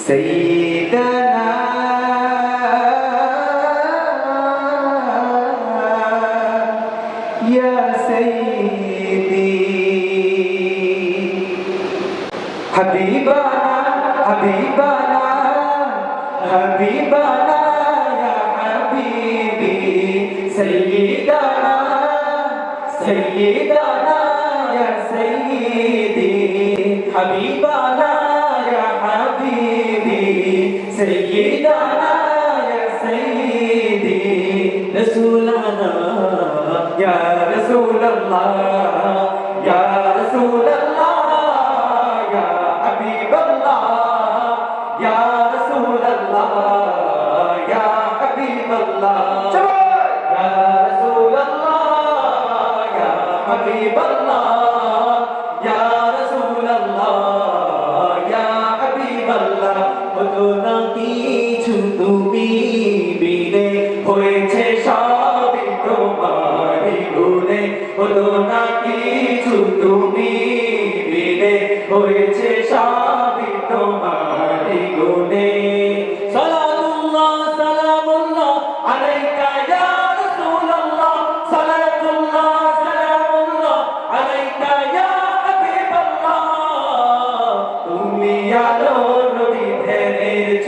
سيدنا يا سيدي حبيبنا حبيبنا حبيبنا يا حبيبي سيدنا سيدنا يا سيدي حبيبنا يا حبيبي سيدنا يا سيدي رسولنا يا رسول الله يا رسول الله يا حبيب الله يا رسول الله তুমি বিনে হয়েছে সবই তোমারই গুণে। হলো না কিছু? তুমি বিনে হয়েছে সবই তোমারই গুণে। সালামুল্লাহ সালামুল্লাহ, আলাইকা ইয়া রাসূলুল্লাহ। সালাতুল্লাহ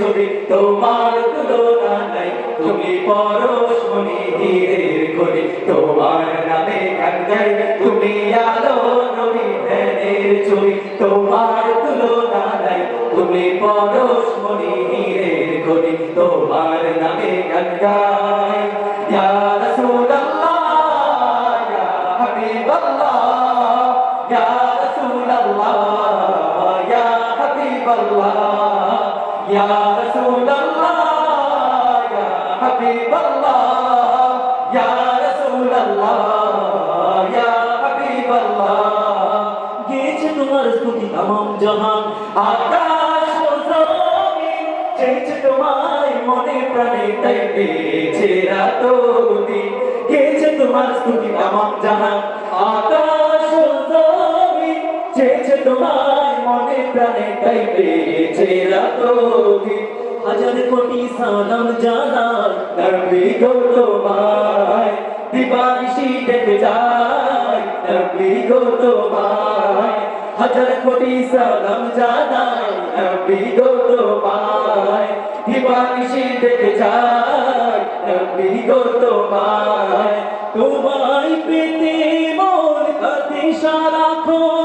ছবি তোমার তুলনা নাই। তুমি পরশ মনি হীরের খনি তোমার নামে গান গাই তুমি আলো নবী ধ্যানের ছবি। তোমার তুলনা নাই, তুমি পরশ মনি হীরের খনি তোমার নামে গান গাই ইয়া রাসূলুল্লাহ, ইয়া হাবিবাল্লাহ, ইয়া রাসূলুল্লাহ, ইয়া হাবিবাল্লাহ। يا رسول الله يا حبيب الله يا رسول الله يا حبيب الله গেছে তোমার স্তুতি তমাম জাহান আকাশ ও জমিন প্রাণে তাই পেয়েছে রাতদিন হাজার কোটি সালাম জানাই নবী গো তোমায় দিবানিশি ডেকে যায় নবী গো তোমায় হাজার কোটি সালাম জানাই নবী গো তোমায় দিবানিশি ডেকে যায় নবী গো তোমায় তোমায় পেতে মন কাঁদে সারাক্ষণ